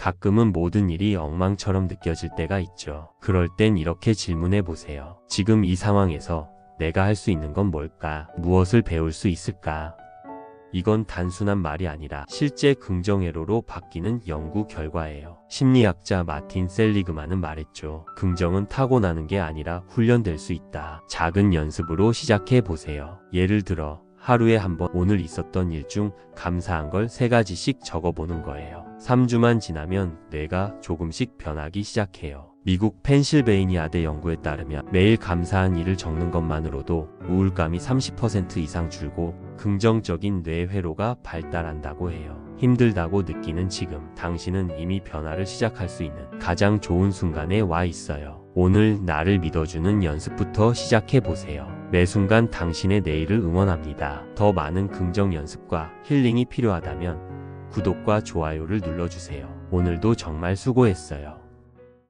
가끔은 모든 일이 엉망처럼 느껴질 때가 있죠. 그럴 땐 이렇게 질문해 보세요. 지금 이 상황에서 내가 할 수 있는 건 뭘까? 무엇을 배울 수 있을까? 이건 단순한 말이 아니라 실제 긍정회로로 바뀌는 연구 결과예요. 심리학자 마틴 셀리그만은 말했죠. 긍정은 타고나는 게 아니라 훈련될 수 있다. 작은 연습으로 시작해 보세요. 예를 들어 하루에 한 번 오늘 있었던 일 중 감사한 걸 세 가지씩 적어보는 거예요. 3주만 지나면 뇌가 조금씩 변하기 시작해요. 미국 펜실베이니아 대 연구에 따르면 매일 감사한 일을 적는 것만으로도 우울감이 30% 이상 줄고 긍정적인 뇌 회로가 발달한다고 해요. 힘들다고 느끼는 지금 당신은 이미 변화를 시작할 수 있는 가장 좋은 순간에 와 있어요. 오늘 나를 믿어주는 연습부터 시작해 보세요. 매 순간 당신의 내일을 응원합니다. 더 많은 긍정 연습과 힐링이 필요하다면 구독과 좋아요를 눌러주세요. 오늘도 정말 수고했어요.